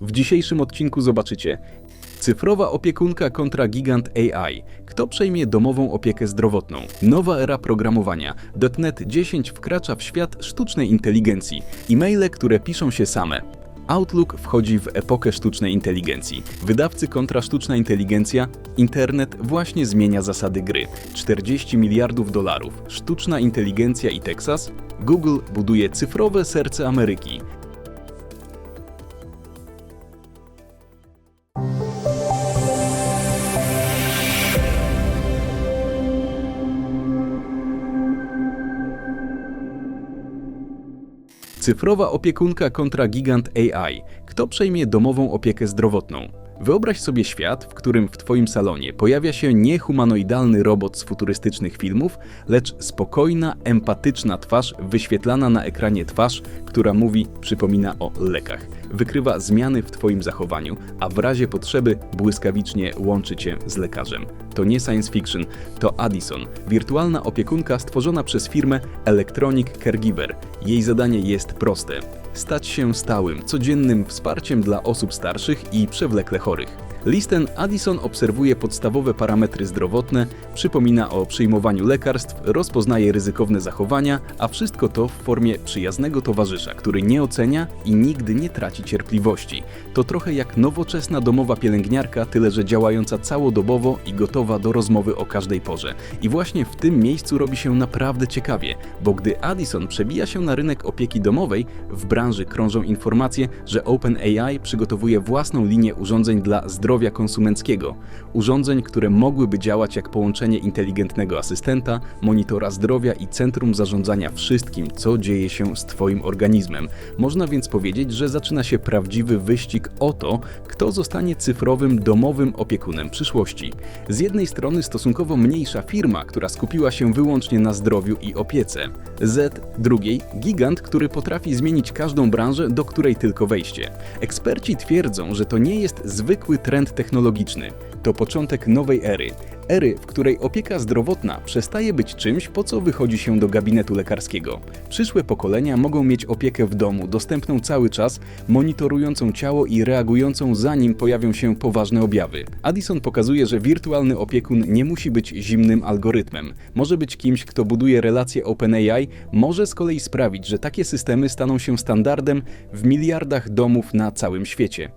W dzisiejszym odcinku zobaczycie cyfrowa opiekunka kontra gigant AI. Kto przejmie domową opiekę zdrowotną? Nowa era programowania. .NET 10 wkracza w świat sztucznej inteligencji. E-maile, które piszą się same. Outlook wchodzi w epokę sztucznej inteligencji. Wydawcy kontra sztuczna inteligencja. Internet właśnie zmienia zasady gry. 40 miliardów dolarów. Sztuczna inteligencja i Teksas. Google buduje cyfrowe serce Ameryki. Cyfrowa opiekunka kontra gigant AI. Kto przejmie domową opiekę zdrowotną? Wyobraź sobie świat, w którym w Twoim salonie pojawia się nie humanoidalny robot z futurystycznych filmów, lecz spokojna, empatyczna twarz wyświetlana na ekranie twarz, która mówi, przypomina o lekach. Wykrywa zmiany w Twoim zachowaniu, a w razie potrzeby błyskawicznie łączy Cię z lekarzem. To nie science fiction, to Addison, wirtualna opiekunka stworzona przez firmę Electronic Caregiver. Jej zadanie jest proste stać się stałym, codziennym wsparciem dla osób starszych i przewlekle chorych. Listen Addison obserwuje podstawowe parametry zdrowotne, przypomina o przyjmowaniu lekarstw, rozpoznaje ryzykowne zachowania, a wszystko to w formie przyjaznego towarzysza, który nie ocenia i nigdy nie traci cierpliwości. To trochę jak nowoczesna domowa pielęgniarka, tyle że działająca całodobowo i gotowa do rozmowy o każdej porze. I właśnie w tym miejscu robi się naprawdę ciekawie, bo gdy Addison przebija się na rynek opieki domowej, w branży krążą informacje, że OpenAI przygotowuje własną linię urządzeń dla zdrowia konsumenckiego. Urządzeń, które mogłyby działać jak połączenie inteligentnego asystenta, monitora zdrowia i centrum zarządzania wszystkim, co dzieje się z Twoim organizmem. Można więc powiedzieć, że zaczyna się prawdziwy wyścig o to, kto zostanie cyfrowym domowym opiekunem przyszłości. Z jednej strony stosunkowo mniejsza firma, która skupiła się wyłącznie na zdrowiu i opiece. Z drugiej gigant, który potrafi zmienić każdą branżę, do której tylko wejście. Eksperci twierdzą, że to nie jest zwykły trend technologiczny. To początek nowej ery. Ery, w której opieka zdrowotna przestaje być czymś, po co wychodzi się do gabinetu lekarskiego. Przyszłe pokolenia mogą mieć opiekę w domu, dostępną cały czas, monitorującą ciało i reagującą zanim pojawią się poważne objawy. Addison pokazuje, że wirtualny opiekun nie musi być zimnym algorytmem. Może być kimś, kto buduje relacje OpenAI, może z kolei sprawić, że takie systemy staną się standardem w miliardach domów na całym świecie.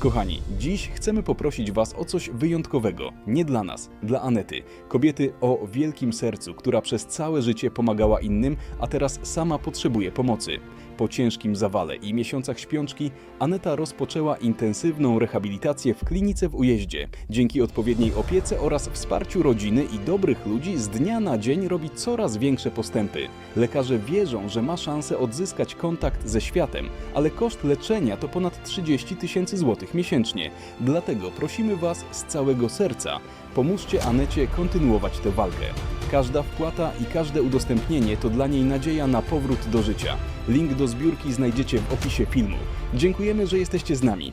Kochani, dziś chcemy poprosić Was o coś wyjątkowego. Nie dla nas, dla Anety, kobiety o wielkim sercu, która przez całe życie pomagała innym, a teraz sama potrzebuje pomocy. Po ciężkim zawale i miesiącach śpiączki, Aneta rozpoczęła intensywną rehabilitację w klinice w Ujeździe. Dzięki odpowiedniej opiece oraz wsparciu rodziny i dobrych ludzi z dnia na dzień robi coraz większe postępy. Lekarze wierzą, że ma szansę odzyskać kontakt ze światem, ale koszt leczenia to ponad 30 tysięcy złotych miesięcznie. Dlatego prosimy Was z całego serca, pomóżcie Anecie kontynuować tę walkę. Każda wpłata i każde udostępnienie to dla niej nadzieja na powrót do życia. Link do zbiórki znajdziecie w opisie filmu. Dziękujemy, że jesteście z nami.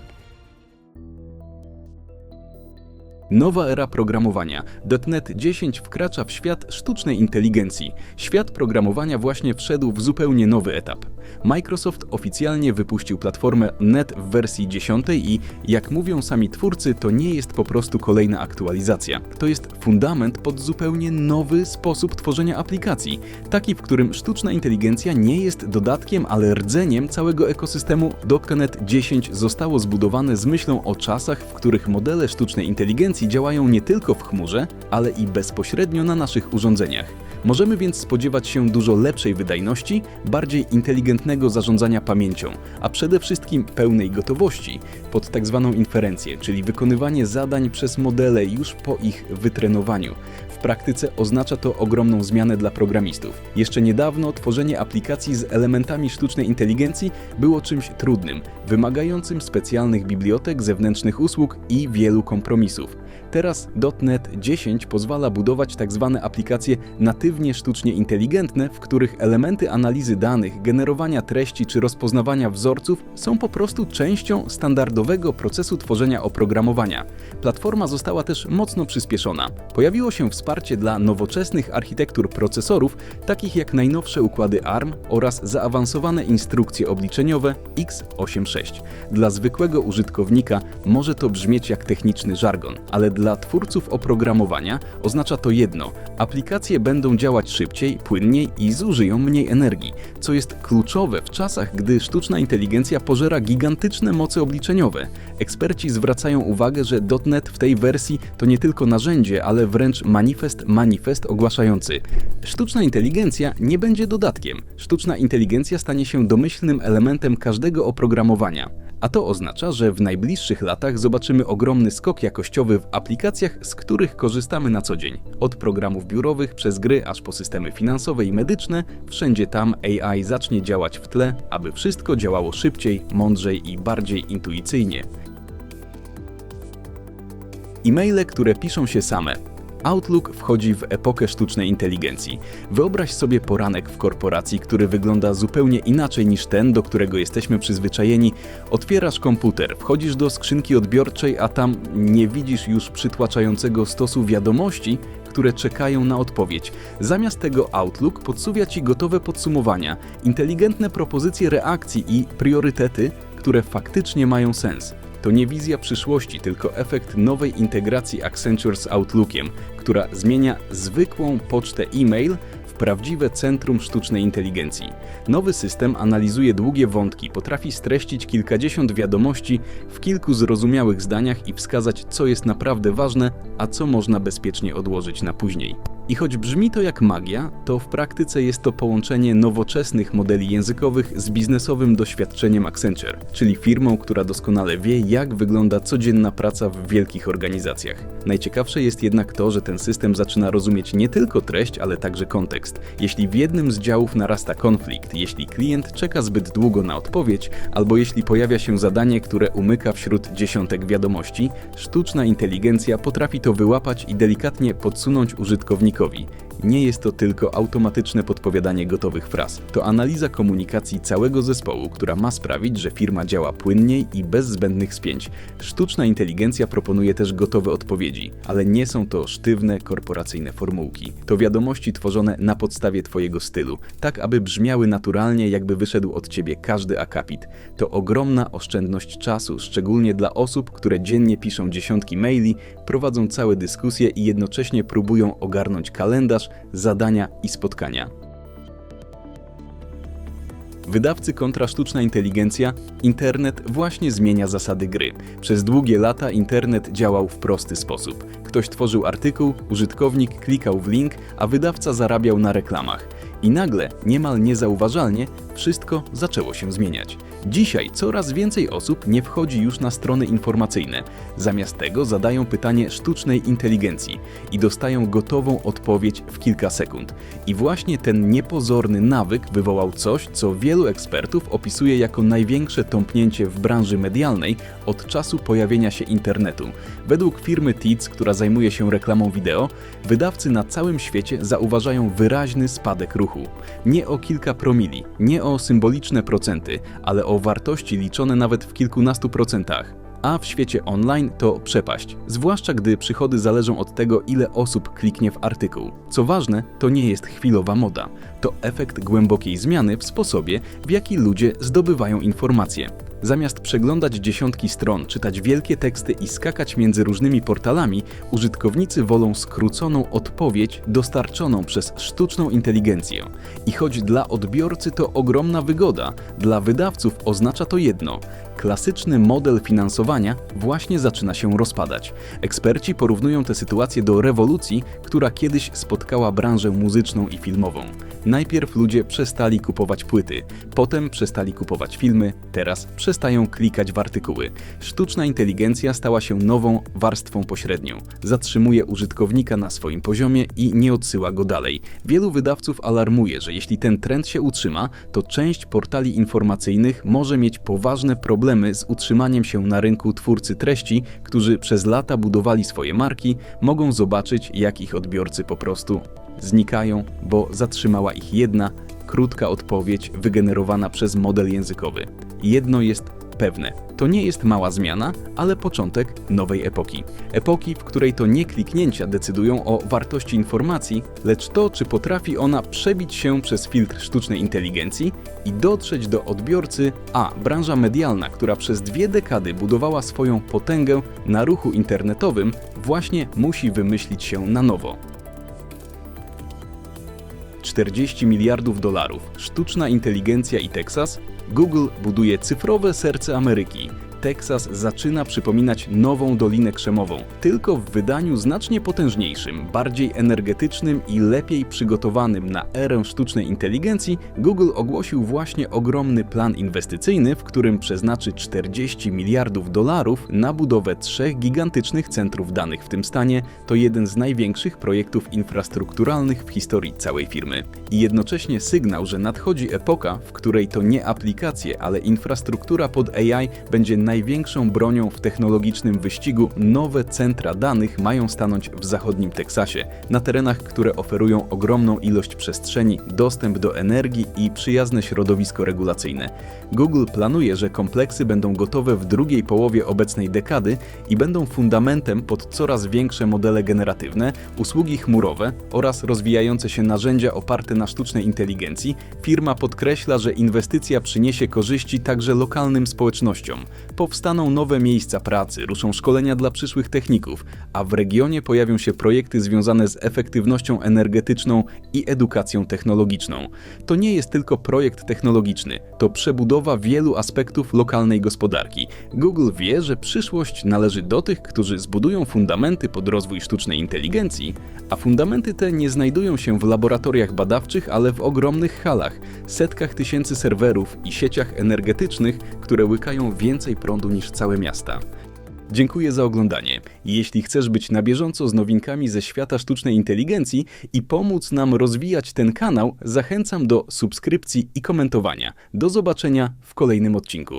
Nowa era programowania. .NET 10 wkracza w świat sztucznej inteligencji. Świat programowania właśnie wszedł w zupełnie nowy etap. Microsoft oficjalnie wypuścił platformę Net w wersji 10 i, jak mówią sami twórcy, to nie jest po prostu kolejna aktualizacja. To jest fundament pod zupełnie nowy sposób tworzenia aplikacji. Taki, w którym sztuczna inteligencja nie jest dodatkiem, ale rdzeniem całego ekosystemu. .NET 10 zostało zbudowane z myślą o czasach, w których modele sztucznej inteligencji działają nie tylko w chmurze, ale i bezpośrednio na naszych urządzeniach. Możemy więc spodziewać się dużo lepszej wydajności, bardziej inteligentnego zarządzania pamięcią, a przede wszystkim pełnej gotowości pod tak zwaną inferencję, czyli wykonywanie zadań przez modele już po ich wytrenowaniu. W praktyce oznacza to ogromną zmianę dla programistów. Jeszcze niedawno tworzenie aplikacji z elementami sztucznej inteligencji było czymś trudnym, wymagającym specjalnych bibliotek, zewnętrznych usług i wielu kompromisów. Teraz .NET 10 pozwala budować tzw. aplikacje natywnie sztucznie inteligentne, w których elementy analizy danych, generowania treści czy rozpoznawania wzorców są po prostu częścią standardowego procesu tworzenia oprogramowania. Platforma została też mocno przyspieszona. Pojawiło się wsparcie dla nowoczesnych architektur procesorów, takich jak najnowsze układy ARM oraz zaawansowane instrukcje obliczeniowe x86. Dla zwykłego użytkownika może to brzmieć jak techniczny żargon, ale dla twórców oprogramowania oznacza to jedno: aplikacje będą działać szybciej, płynniej i zużyją mniej energii, co jest kluczowe w czasach, gdy sztuczna inteligencja pożera gigantyczne moce obliczeniowe. Eksperci zwracają uwagę, że .NET w tej wersji to nie tylko narzędzie, ale wręcz manifest manifest ogłaszający. Sztuczna inteligencja nie będzie dodatkiem. Sztuczna inteligencja stanie się domyślnym elementem każdego oprogramowania. A to oznacza, że w najbliższych latach zobaczymy ogromny skok jakościowy w aplikacjach, z których korzystamy na co dzień. Od programów biurowych przez gry aż po systemy finansowe i medyczne, wszędzie tam AI zacznie działać w tle, aby wszystko działało szybciej, mądrzej i bardziej intuicyjnie. E-maile, które piszą się same. Outlook wchodzi w epokę sztucznej inteligencji. Wyobraź sobie poranek w korporacji, który wygląda zupełnie inaczej niż ten, do którego jesteśmy przyzwyczajeni. Otwierasz komputer, wchodzisz do skrzynki odbiorczej, a tam nie widzisz już przytłaczającego stosu wiadomości, które czekają na odpowiedź. Zamiast tego Outlook podsuwia ci gotowe podsumowania, inteligentne propozycje reakcji i priorytety, które faktycznie mają sens. To nie wizja przyszłości, tylko efekt nowej integracji Accenture z Outlookiem, która zmienia zwykłą pocztę e-mail w prawdziwe centrum sztucznej inteligencji. Nowy system analizuje długie wątki, potrafi streścić kilkadziesiąt wiadomości w kilku zrozumiałych zdaniach i wskazać, co jest naprawdę ważne, a co można bezpiecznie odłożyć na później. I choć brzmi to jak magia, to w praktyce jest to połączenie nowoczesnych modeli językowych z biznesowym doświadczeniem Accenture, czyli firmą, która doskonale wie, jak wygląda codzienna praca w wielkich organizacjach. Najciekawsze jest jednak to, że ten system zaczyna rozumieć nie tylko treść, ale także kontekst. Jeśli w jednym z działów narasta konflikt, jeśli klient czeka zbyt długo na odpowiedź, albo jeśli pojawia się zadanie, które umyka wśród dziesiątek wiadomości, sztuczna inteligencja potrafi to wyłapać i delikatnie podsunąć Jacoby，nie jest to tylko automatyczne podpowiadanie gotowych fraz. To analiza komunikacji całego zespołu, która ma sprawić, że firma działa płynniej i bez zbędnych spięć. Sztuczna inteligencja proponuje też gotowe odpowiedzi, ale nie są to sztywne, korporacyjne formułki. To wiadomości tworzone na podstawie Twojego stylu, tak aby brzmiały naturalnie, jakby wyszedł od Ciebie każdy akapit. To ogromna oszczędność czasu, szczególnie dla osób, które dziennie piszą dziesiątki maili, prowadzą całe dyskusje i jednocześnie próbują ogarnąć kalendarz, zadania i spotkania. Wydawcy kontra sztuczna inteligencja, internet właśnie zmienia zasady gry. Przez długie lata internet działał w prosty sposób. Ktoś tworzył artykuł, użytkownik klikał w link, a wydawca zarabiał na reklamach. I nagle, niemal niezauważalnie, wszystko zaczęło się zmieniać. Dzisiaj coraz więcej osób nie wchodzi już na strony informacyjne. Zamiast tego zadają pytanie sztucznej inteligencji i dostają gotową odpowiedź w kilka sekund. I właśnie ten niepozorny nawyk wywołał coś, co wielu ekspertów opisuje jako największe tąpnięcie w branży medialnej od czasu pojawienia się internetu. Według firmy TIC, która zajmuje się reklamą wideo, wydawcy na całym świecie zauważają wyraźny spadek ruchu. Nie o kilka promili, nie o symboliczne procenty, ale o wartości liczone nawet w kilkunastu procentach. A w świecie online to przepaść, zwłaszcza gdy przychody zależą od tego, ile osób kliknie w artykuł. Co ważne, to nie jest chwilowa moda. To efekt głębokiej zmiany w sposobie, w jaki ludzie zdobywają informacje. Zamiast przeglądać dziesiątki stron, czytać wielkie teksty i skakać między różnymi portalami, użytkownicy wolą skróconą odpowiedź dostarczoną przez sztuczną inteligencję. I choć dla odbiorcy to ogromna wygoda, dla wydawców oznacza to jedno: klasyczny model finansowania właśnie zaczyna się rozpadać. Eksperci porównują tę sytuację do rewolucji, która kiedyś spotkała branżę muzyczną i filmową. Najpierw ludzie przestali kupować płyty, potem przestali kupować filmy, teraz przestają klikać w artykuły. Sztuczna inteligencja stała się nową warstwą pośrednią. Zatrzymuje użytkownika na swoim poziomie i nie odsyła go dalej. Wielu wydawców alarmuje, że jeśli ten trend się utrzyma, to część portali informacyjnych może mieć poważne problemy problemy z utrzymaniem się na rynku twórcy treści, którzy przez lata budowali swoje marki, mogą zobaczyć, jak ich odbiorcy po prostu znikają, bo zatrzymała ich jedna, krótka odpowiedź wygenerowana przez model językowy. Jedno jest pewne. To nie jest mała zmiana, ale początek nowej epoki. Epoki, w której to nie kliknięcia decydują o wartości informacji, lecz to, czy potrafi ona przebić się przez filtr sztucznej inteligencji i dotrzeć do odbiorcy, a branża medialna, która przez dwie dekady budowała swoją potęgę na ruchu internetowym, właśnie musi wymyślić się na nowo. 40 miliardów dolarów, sztuczna inteligencja i Teksas, Google buduje cyfrowe serce Ameryki. Teksas zaczyna przypominać nową Dolinę Krzemową, tylko w wydaniu znacznie potężniejszym, bardziej energetycznym i lepiej przygotowanym na erę sztucznej inteligencji, Google ogłosił właśnie ogromny plan inwestycyjny, w którym przeznaczy 40 miliardów dolarów na budowę trzech gigantycznych centrów danych w tym stanie. To jeden z największych projektów infrastrukturalnych w historii całej firmy. I jednocześnie sygnał, że nadchodzi epoka, w której to nie aplikacje, ale infrastruktura pod AI będzie największą bronią w technologicznym wyścigu, nowe centra danych mają stanąć w zachodnim Teksasie, na terenach, które oferują ogromną ilość przestrzeni, dostęp do energii i przyjazne środowisko regulacyjne. Google planuje, że kompleksy będą gotowe w drugiej połowie obecnej dekady i będą fundamentem pod coraz większe modele generatywne, usługi chmurowe oraz rozwijające się narzędzia oparte na sztucznej inteligencji. Firma podkreśla, że inwestycja przyniesie korzyści także lokalnym społecznościom powstaną nowe miejsca pracy, ruszą szkolenia dla przyszłych techników, a w regionie pojawią się projekty związane z efektywnością energetyczną i edukacją technologiczną. To nie jest tylko projekt technologiczny, to przebudowa wielu aspektów lokalnej gospodarki. Google wie, że przyszłość należy do tych, którzy zbudują fundamenty pod rozwój sztucznej inteligencji, a fundamenty te nie znajdują się w laboratoriach badawczych, ale w ogromnych halach, setkach tysięcy serwerów i sieciach energetycznych, które łykają więcej prądu niż całe miasta. Dziękuję za oglądanie. Jeśli chcesz być na bieżąco z nowinkami ze świata sztucznej inteligencji i pomóc nam rozwijać ten kanał, zachęcam do subskrypcji i komentowania. Do zobaczenia w kolejnym odcinku.